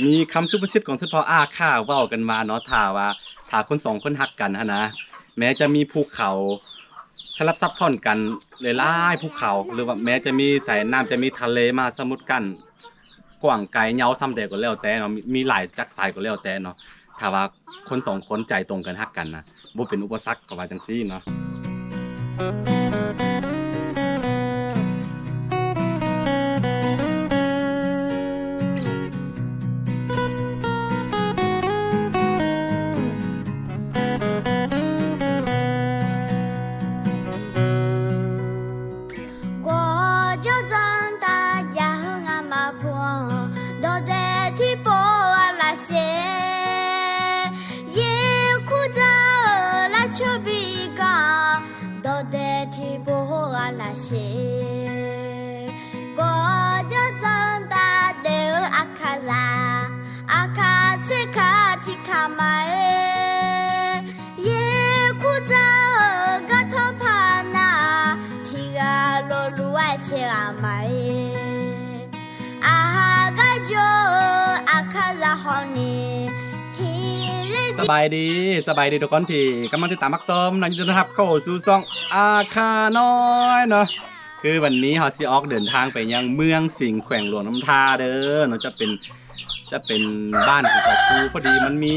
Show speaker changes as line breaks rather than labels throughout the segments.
มีคำสุภาษิตของสุดพออาค่าเว้ากันมาเนาะถ้าว่าถ้าคนสองคนฮักกันหั้นะแม้จะมีภูเขาสลับซับซ้อนกันหลายๆภูเขา หรือว่าแม้จะมีสายน้ำจะมีทะเลมาสมุทรกันกว้างไกลยาซ้ำใดก็แล้วแต่เนาะมีหลายจักสายก็แล้วแต่เนาะถ้าว่าคนสองคนใจตรงกันฮักกันนะบ่เป็นอุปสรรคก็ว่าจังซี่เนาะ สบายดีสบายดีทุกคนที่กำลังติดตามมักซ้อมนังจุนนะครับเข้าสู่ซองอาคาน้อยเนาะคือวันนี้ฮอซีออกเดินทางไปยังเมืองสิงแขวงหลวงน้ำทาเด้อเนาะจะเป็น จะเป็นบ้านของเสาคูพอดีมันมี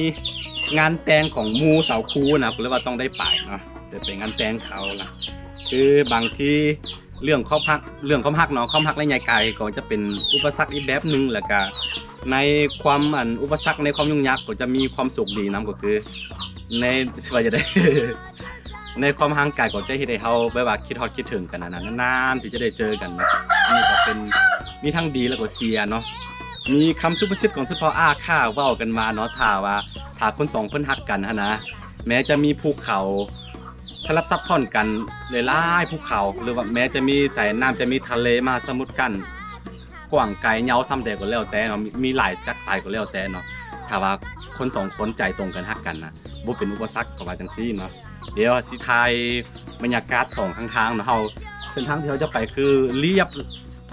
งานแต่งของมูเสาคูนะก็เลยว่าต้องได้ไปเนาะจะเป็นงานแต่งเขานะคือบางที่เรื่องข้อพักเรื่องข้อพักเนาะข้อพักและใหญ่ไกลก็จะเป็นอุปสรรคอีกแบบหนึ่งแล้วก็ในความอันอุปสรรคในความยุ่งยากก็จะมีความสุขดีนํก็คือ ในสวยจะได้ ในความห่างไกลก็จะเฮ็ดให้เฮาแบบว่าคิดฮอดคิดถึงกันนะนานๆที่จะได้เจอกันนะอันนี้ก็เป็นมีทั้งดีแล้วก็เสียเนาะ มีคำสุภาษิตของสุดพออาค่าเว้ากันมาเนาะถ้าว่าถ้าคนสองคนฮักกันหั้นะ แม้จะมีภูเขาสลับซับซ้อนกันหลยล่ายภูเขา หรือว่าแม้จะมีสายน้ำจะมีทะเลมาสมุทรกัน กว้างไกลยาซ้ำใดก็แล้วแต่เนาะมีมีหลายจักสายก็แล้วแต่เนาะถ้าว่าคนสองคนใจตรงกันฮักกันนะบ่เป็นอุปสรรคก็ว่าจังซี่เนาะเดี๋ยวสิทายบรรยากาศสองข้างทางเนาะเฮาเส้นทางที่เราจะไปคือเรียบ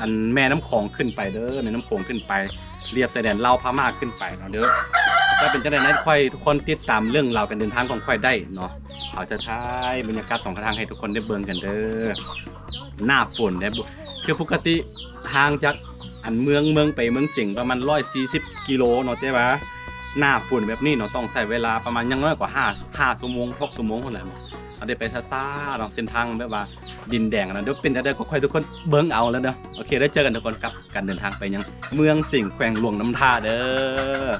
อันแม่น้ำโขงขึ้นไปเด้อแม่น้ำโขงขึ้นไป เรียบชายแดนลาวพม่าขึ้นไปเนาะเด้อจะเป็นจังได๋นั้นค่อยทุกคนติดตามเรื่องราวการเดินทางของค่อยได้เนาะเอาจะทายบรรยากาศสองทางให้ทุกคนได้เบิ่งกันเด้อหน้าฝนได้อคือปกติทางจากอันเมืองเมืองไปเมืองสิงห์ประมาณ140กิโลเนาะแต่ว่าหน้าฝุ่นแบบนี้เนาะต้องใช้เวลาประมาณอยังน้อยกว่า5 5ชั่วโมง6ชั่วโมงเท่านั้นเอาได้ไปซ่าเนาะเส้นทางแบบว่า ดินแดงนะเดี๋ยวเป็นจะได้ก็ค่อยทุกคนเบิ้งเอาแล้วเนาะโอเคได้เจอกันทุกคนครับการเดินทางไปยัง เมืองสิงห์แขวงหลวงน้ำท่าเด้อ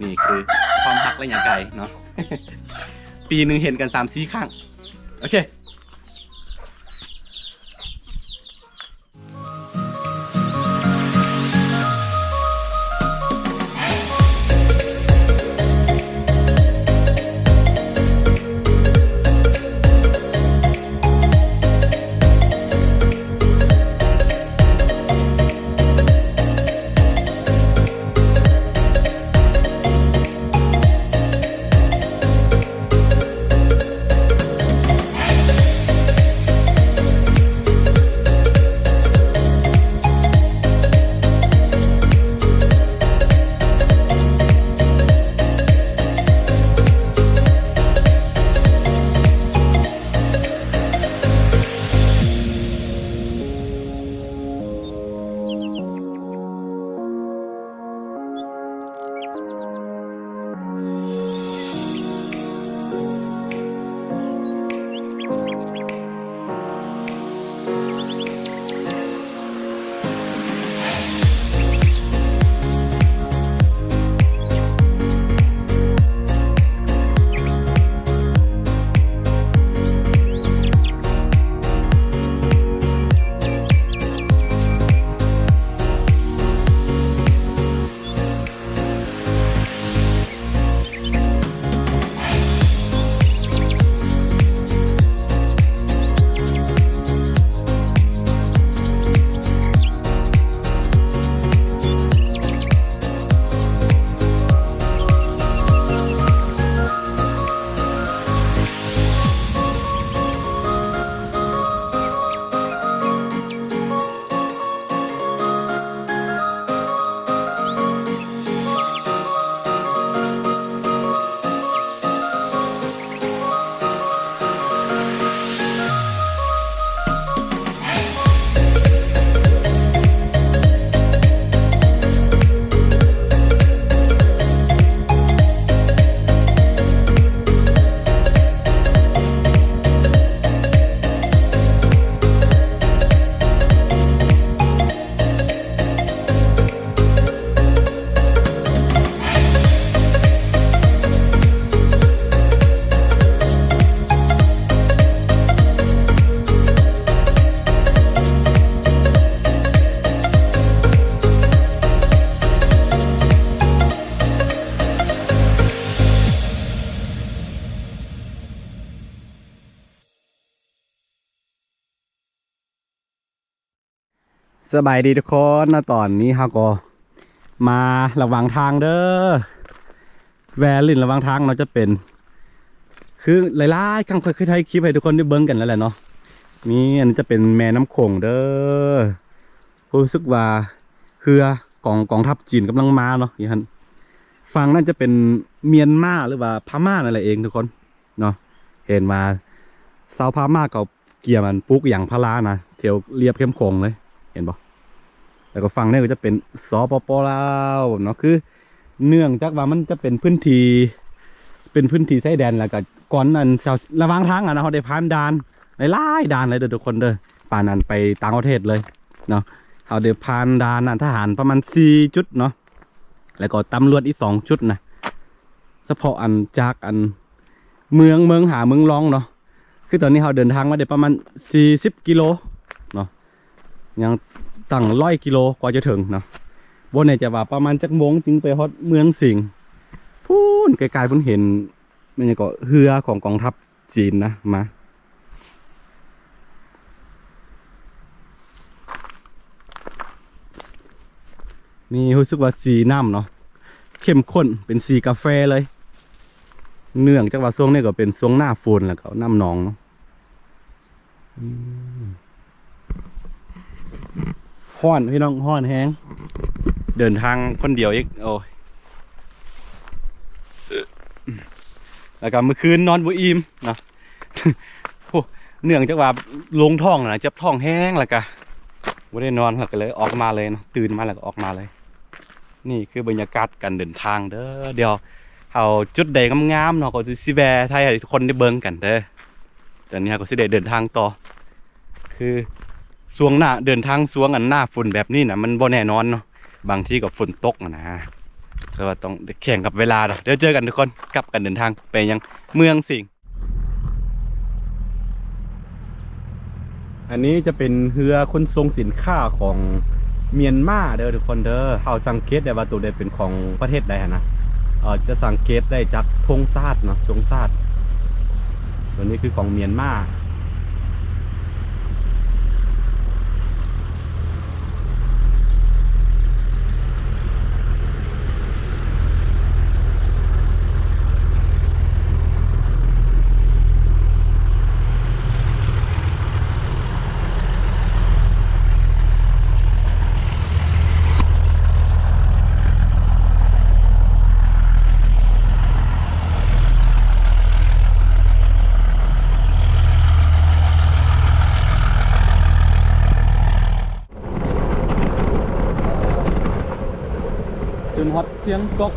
นี่คือความพักและอย่างไกลเนาะปีหนึ่งเห็นกัน3 4ครั้งโอเค สบายดีทุกคนนะตอนนี้เฮาก็มาระหว่างทางเด้อแวลินระหว่างทางเราจะเป็น คือหลายๆครั้งเคยถ่ายคลิปให้ทุกคนได้เบิ่งกันแล้วแหละเนาะมีอันนี้จะเป็นแม่น้ำโขงเด้อรู้สึกว่าเรือกองกองทัพจีนกำลังมาเนาะอย่างนั้นฟังน่าจะเป็นเมียนมาหรือว่าพม่าอะไรเองทุกคนเนาะเห็นมาเซาพม่ากับเกียร์มันปลูกอย่างพารานะเที่ยวเรียบเข้มโขงเลย เห็นปะ แล้วก็ฟังนี่ก็จะเป็นสปปลาวเนาะคือเนื่องจากว่ามันจะเป็นพื้นที่เป็นพื้นที่ชายแดนแล้วก็ก่อนนั้นชาวระหว่างทางอะนะเขาได้ผ่านด่านหลายๆด่านเลยเด้อทุกคนเด้อป่านนั้นไปต่างประเทศเลยเนาะเขาได้ผ่านด่านน่ะทหารประมาณสี่จุดเนาะแล้วก็ตำรวจอีกสองจุดนะเฉพาะอันจากอันเมืองเมืองหาเมืองรองเนาะคือตอนนี้เขาเดินทางมาได้ประมาณสี่สิบกิโลเนาะยัง ตั้งร้อยกิโลกว่าจะถึงเนาะบนนี่ยจะว่าประมาณจักโมงจึงไปฮอดเมืองสิงพูนไกลๆพุ่นเห็นมันยังก็เรือของกองทัพจีนนะมานี่รู้สึกว่าสีน้ำเนาะเข้มข้นเป็นสีกาแฟเลย เนื่องจากว่าช่วงนี้ก็เป็นช่วงหน้าฝนแล้วก็น้ำหนองเนาะ ห้อนพี่น้องห้อนแห้งเดินทางคนเดียวอีกโอ้ยแล้วก็เมื่อคืนนอนบ่อิ่มเนะเนื่องจากว่าลงท้องนะเจ็บท้องแห้งแล้วก็บ่ได้นอนแล้วก็เลยออกมาเลยนะตื่นมาแล้วก็ออกมาเลย นี่คือบรรยากาศการเดินทางเด้อเดี๋ยวเอาจุดใดงามๆเนาะก็สิแวะไทยให้ทุกคนได้เบิ่งกันเด้อตอนนี้เราก็สิได้เดินทางต่อ คือ สวงหน้าเดินทางสวงอันหน้าฝุ่นแบบนี้นะมันบ่แน่นอนเนาะบางที่ก็ฝนตกอะนะก็ว่าต้องแข่งกับเวลาเดี๋ยวเจอกันทุกคนกลับกันเดินทางไปยังเมืองสิงห์อันนี้จะเป็นเรือขนส่งสินค้าของเมียนมาเด้อทุกคนเด้อเขาสังเกตได้ว่าตัวใดเป็นของประเทศใดนนะเออจะสังเกตได้จากธงชาติเนาะธงชาติตัวนี้คือของเมียนมา วัดเสียงกก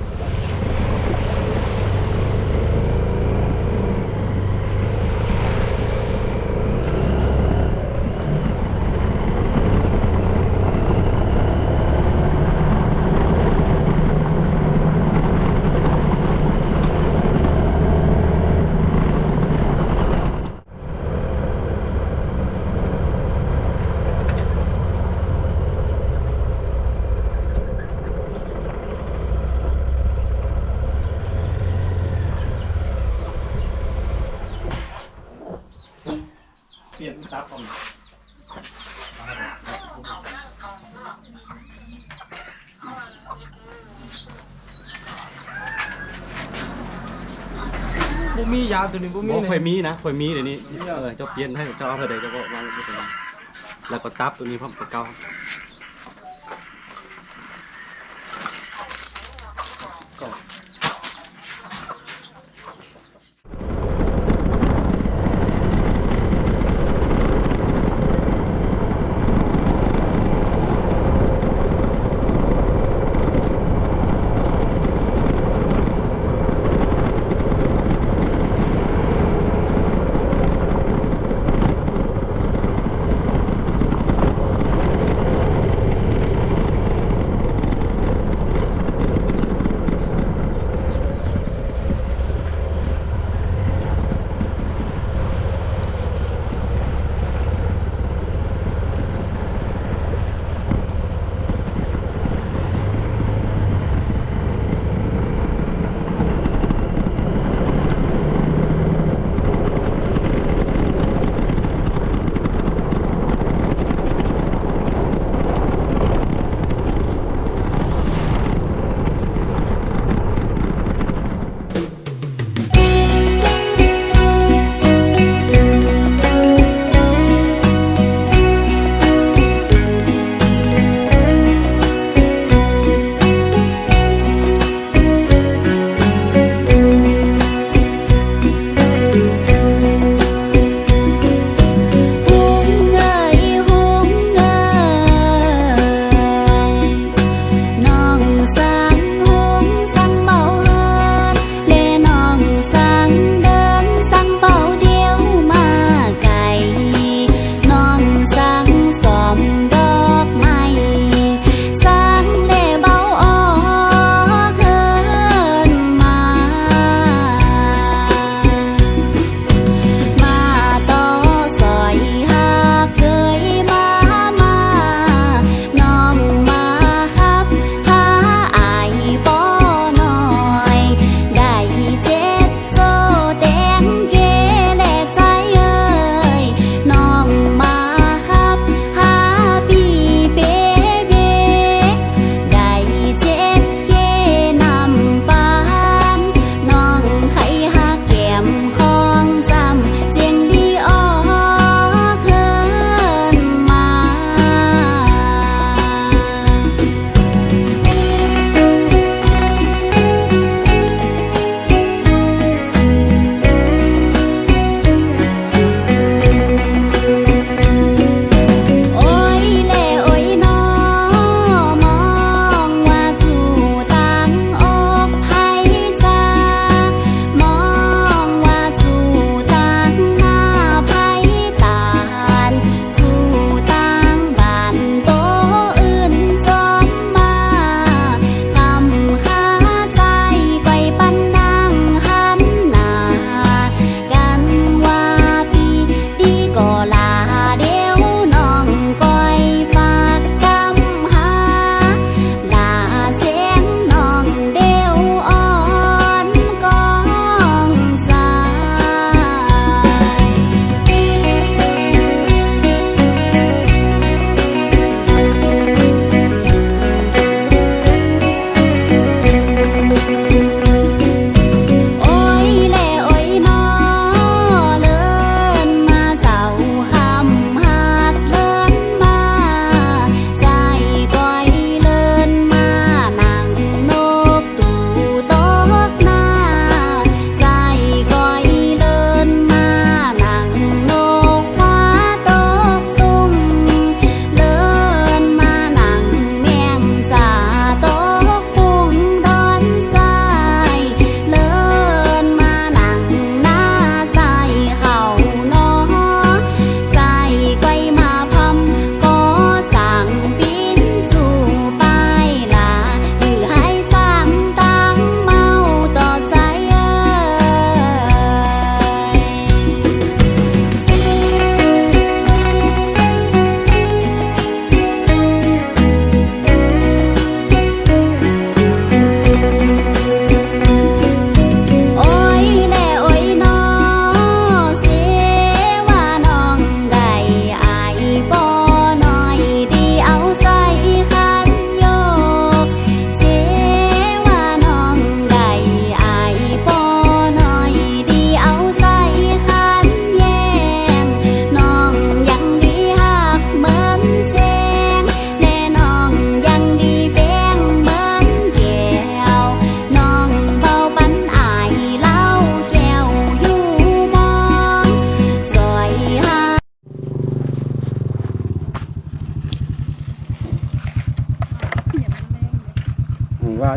ยนซับผม
บุมียาตัวนี้บุมี
บ่
เนี่
ค่อยมีนะค่อยมีเดี๋ยวนี้เออเจ้าเปลี่ยนให้เจ้าเอาไปเลยเจ้าก็วางไว้ตรงนั้นแล้วก็ตับตัวนี้พร้อมกับเก่า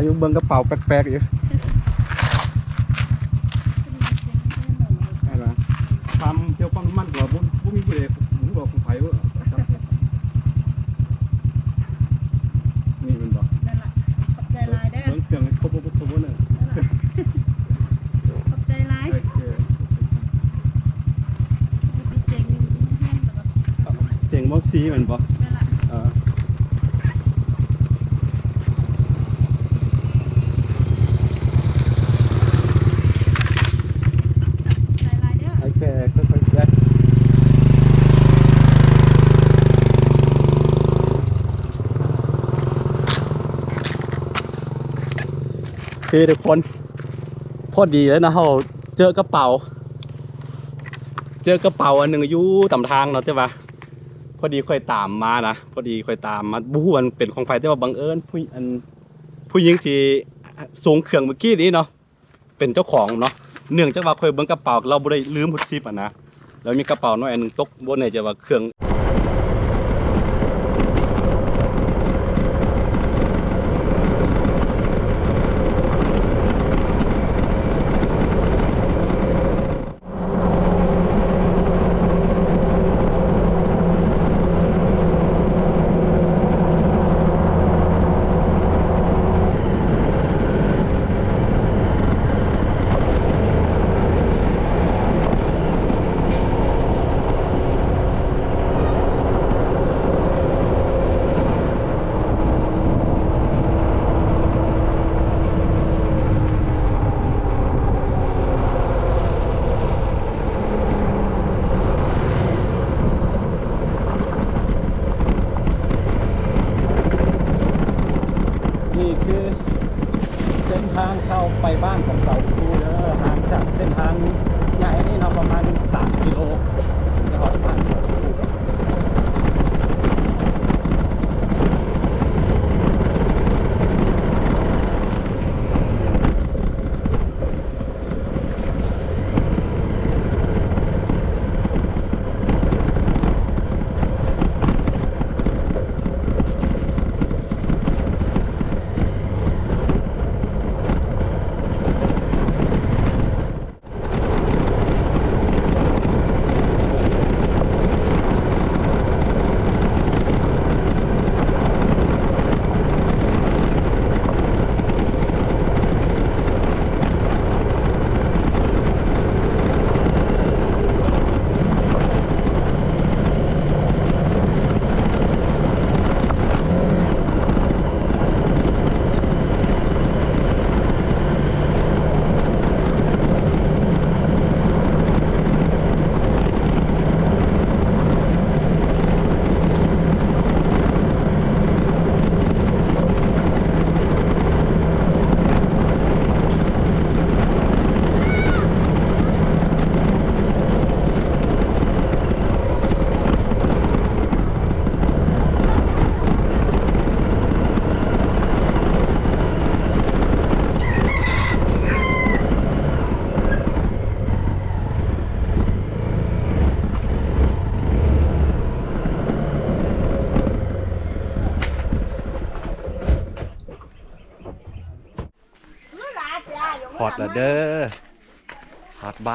อยู่เบิ่งกระเป๋าแปลกๆอยู่ใช่ปะทำเที่ยวปั๊มน้ำมันก็บ่บ่มีผู้ใดผมบอกของไผว่านี่มันบอก
นั่นล่ะขอบใจหลายเด้อ
เบิ่งเครื่องให้ครบครบครบเลย
ขอบใจหลาย
โอเค
มีเสียงแห้งแต่ว่า
เสียงบ่ซีมันบ่
นั่นล่ะ
เออ
ใจหลายเด้อ
โอเคค่อยๆได้ คือทุกคนพอดีแล้วนะเราเจอกระเป๋า เจอกระเป๋าอันหนึ่งอยู่ตำทางเนาะใช่ปะพอดีค่อยตามมานะพอดีค่อยตามมาบู๊มันเป็นของไฟแต่ว่าบังเอิญผู้อันผู้หญิงที่สูงเครื่องเมื่อกี้นี้เนาะเป็นเจ้าของเนาะเนื่องจากว่าค่อยเบิ่งกระเป๋าเราบ่ได้ลืมหุดซิปอะนะแล้วมีกระเป๋าน้อยอันนึงตกบนเนี่ยจะว่าเครื่อง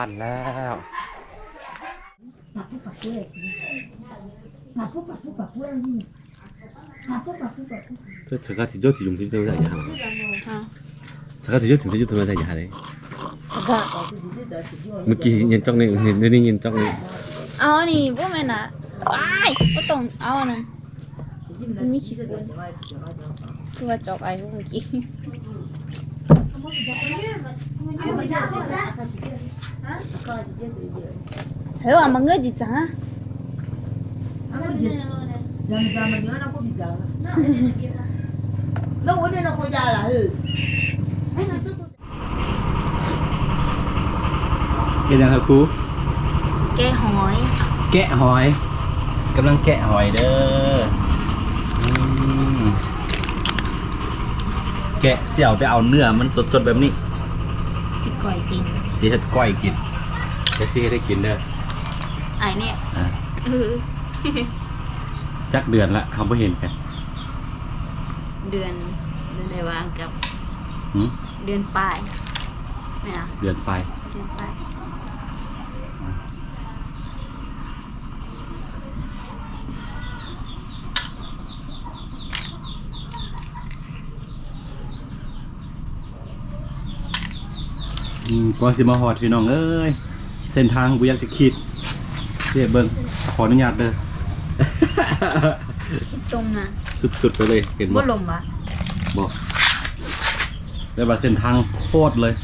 านแล้วมาพูดปักเพื่อมปุ๊ดปัปุ๊ดปักเพื่อนี่มาพูดปักพูดปักเพื่อเธอเธอก็ถิ่นเจ้าถิ่นยมถิ่นเจ้าได้ยังไงเธ
อก็ถิ่นเจ้า
ถิ่นเจ้าถิ่นได้ยังไงเมื่อกี้เห็นจ้องนี่เห็นนี่เห็นจ้องนี่
เอานี่พวกแม่น่ะว้ายก็ต้องเอานั่นนี่คือว่าจบไอ้พวกเมื่อกี้ ยแกะ
หอยกำลังแกะหอยเด้ออื แกะเสี่ยวไปเอาเนื้อมันสดๆแบบนี้
จิก่อยกิน
สิเฮ็ดก้อยกินจะสิเฮ็ดให้กินเด้อ
ไอ้เนี่ย
อ่า
เออ
จักเดือนละเขาบ่เห็นกัน
เดือนเดือนในวางกับ
หืม
เดือนปลายไม่เอา
เดือนไป
เดือนปลาย
ก่อนสิมาฮอดพี่น้องเอ้ยเส้นทางกูอยากจะคิดเสียเบิ่งขออนุญาตเด้อ
ตรงน่ะ
สุดๆไปเลยเห็น
บ่
บ่
ลมวะ
บอกแต่ว่าเส้นทางโคตรเลย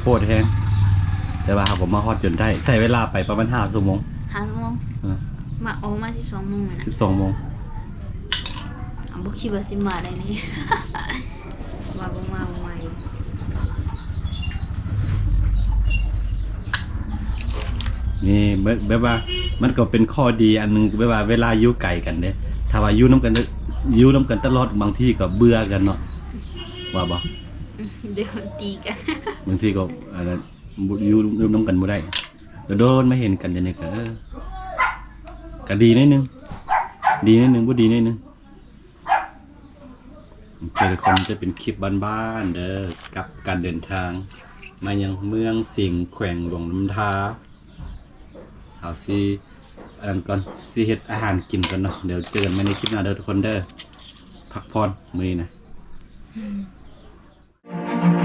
โคตรแฮงแต่ว่าผมมาฮอดจนได้ ใส่เวลาไปประมาณ5ชั่วโมง
ห้าชั่วโมง
เออ
มาโอ้มาสิบสองโมงเลยนะ
12โมง
อะบ่คิดว่าสิมาได้นี่ว่าบ่มาบ่มาอยู่
นี่แบบแบบว่ามันก็เป็นข้อดีอันหนึงแบบว่าเวลาอยู่ไกลกันเด้ถ้าว่าอยู่นํกันอยู่นํกันตลอดบางทีก็เบื่อกันเนาะว่าบ่
เดี๋ยวตีกัน
บางทีก็อันนั้นบ่อยู่อยู่นํกันบ่ได้แล้วโดนมาเห็นกันจังได๋ก็เออก็ดีนิดนึงดีนิดนึงบ่ดีนิดนึงโอเคทุกคนจะเป็นคลิปบ้านๆเด้อกับการเดินทาง มายังเมืองสิงห์แขวงหลวงน้ำทา เอาซีอันก่อนซีเห็ดอาหารกินกันเนาะเดี๋ยวเจอกันในคลิปหน้าเด้อทุกคนเด้อพักผ่อนมือนะ
Thank.